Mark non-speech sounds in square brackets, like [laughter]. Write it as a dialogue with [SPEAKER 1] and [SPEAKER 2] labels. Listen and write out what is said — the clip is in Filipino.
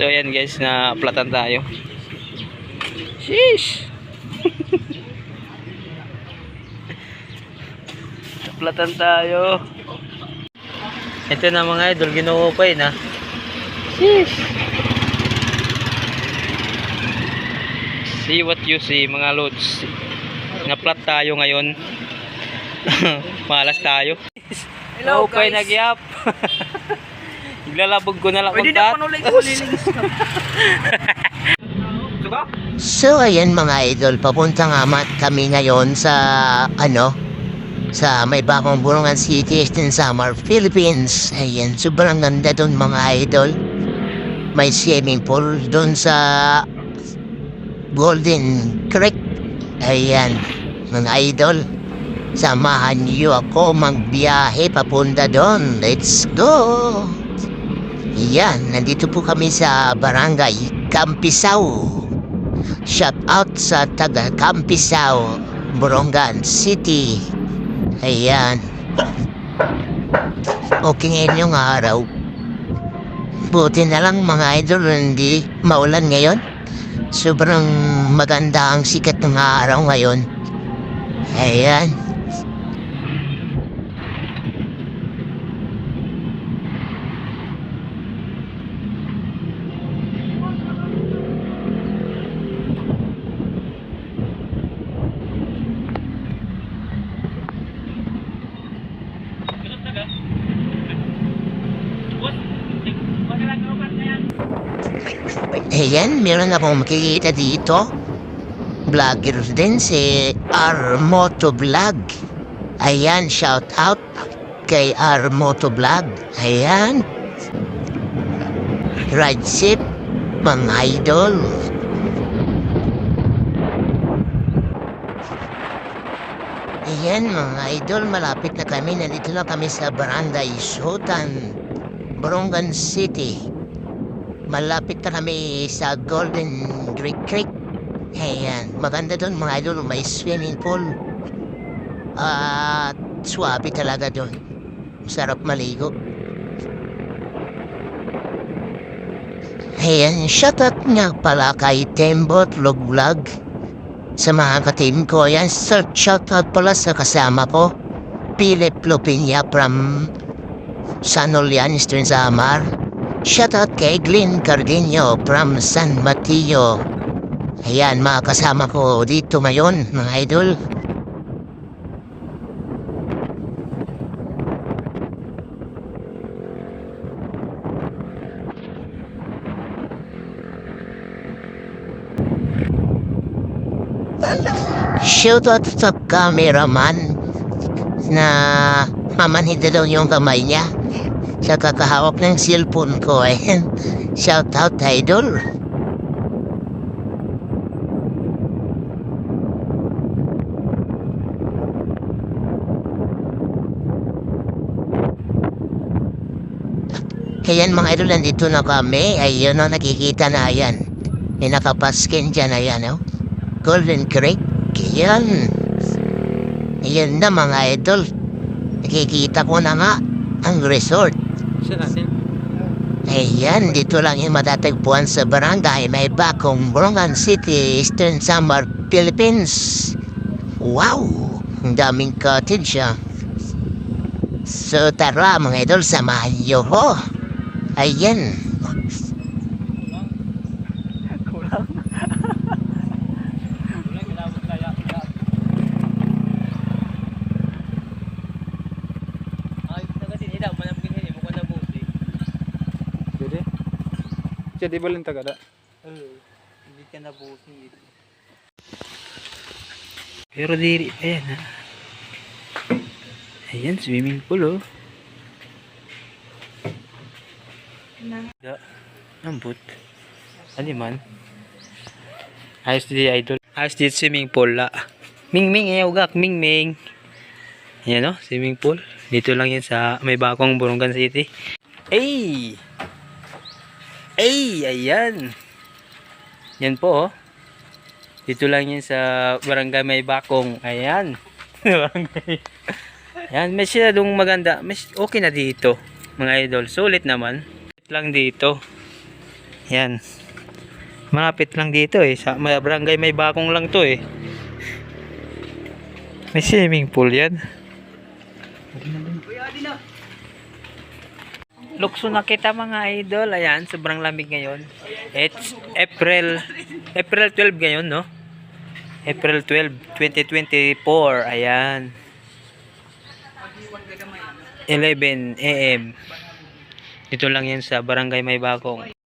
[SPEAKER 1] So ayan guys, na platan tayo. Sheesh! [laughs] platan tayo. Ito na mga idol, ginuupay na. Sheesh! See what you see mga lods. Na-plat tayo ngayon. [laughs] Malas tayo.
[SPEAKER 2] Hello,
[SPEAKER 1] Upay
[SPEAKER 2] guys.
[SPEAKER 1] nagyap. [laughs] Iglalabog ko na lang
[SPEAKER 2] Pwede na
[SPEAKER 1] tat.
[SPEAKER 2] panuloy ko lilinis ka. [laughs]
[SPEAKER 3] So ayan mga idol, papunta nga mat kami ngayon sa ano sa may bakong Burungan City, Eastern Samar, Philippines. Ayan, sobrang ganda doon mga idol. May swimming pool doon sa Golden Creek. Ayan, mga idol. Samahan niyo ako magbiyahe papunta doon. Let's go! Yan, nandito po kami sa Barangay Campisao. Shout out sa taga Campisao, Borongan City. Ayan. Okay ngayon yung araw. Buti na lang mga idol hindi maulan ngayon. Sobrang maganda ang sikat ng araw ngayon. Ayan. Ayan, meron akong makikita dito. Vlogger din si R Moto Vlog. Ayan, shout out kay R Moto Vlog. Ayan. Ride ship, mga idol. Ayan mga idol, malapit na kami. Nandito na kami sa Barangay Sultan, Borongan City. Malapit na kami sa Golden Greek Creek. Ayan, maganda doon mga idol, may swimming pool. At swabe talaga doon. Sarap maligo. Ayan, shoutout nga pala kay Tembot Vlog. Sa mga ka-team ko, yan, sir, shoutout pala sa kasama ko. Philip Lupinya from San Julian, Eastern Samar. Shoutout kay Glenn Cardino from San Mateo. Ayan, mga kasama ko dito ngayon, mga idol. Shoutout sa cameraman na mamanhid daw yung kamay niya sa kakahawak ng cellphone ko. Ayan, [laughs] shoutout idol. Ayan mga idol, nandito na kami. Ayun o, nakikita na yan. May nakapaskin dyan, ayan o. Golden Creek. Ayan. Ayan na mga idol. Nakikita ko na nga ang resort.
[SPEAKER 1] Siya natin.
[SPEAKER 3] Ayan, dito lang yung matatagpuan sa barangay may bakong Borongan City, Eastern Samar, Philippines. Wow! Ang daming cottage ah. So tara mga idol, samahan niyo ho. Ayan.
[SPEAKER 2] Kulang.
[SPEAKER 1] Ay, nagasin ida, manapin hindi mo ko na buti.
[SPEAKER 4] Jadi, jadi balin taga da.
[SPEAKER 1] Eh, hindi ka na buti. Pero diri, ayan ha. Ayan, swimming pool oh. Da, ambot. Ano man? Ayos di idol. Ayos di swimming pool la. Ming Ming, ayaw gak, Ming Ming. Ayan oh, swimming pool. Dito lang yan sa may bakong Burungan City. Ay! Ay, ayan. Yan po oh. Dito lang yan sa barangay may bakong. Ayan. [laughs] barangay. Ayan, may sinadong maganda. May, okay na dito, mga idol. Sulit naman. Lang dito. Yan. Malapit lang dito eh. Sa may barangay may bakong lang to eh. May swimming pool yan. Lukso na kita mga idol. Ayan, sobrang lamig ngayon. It's April April 12 ngayon, no? April 12, 2024. Ayan. 11 AM. Dito lang yan sa Barangay May Bakong.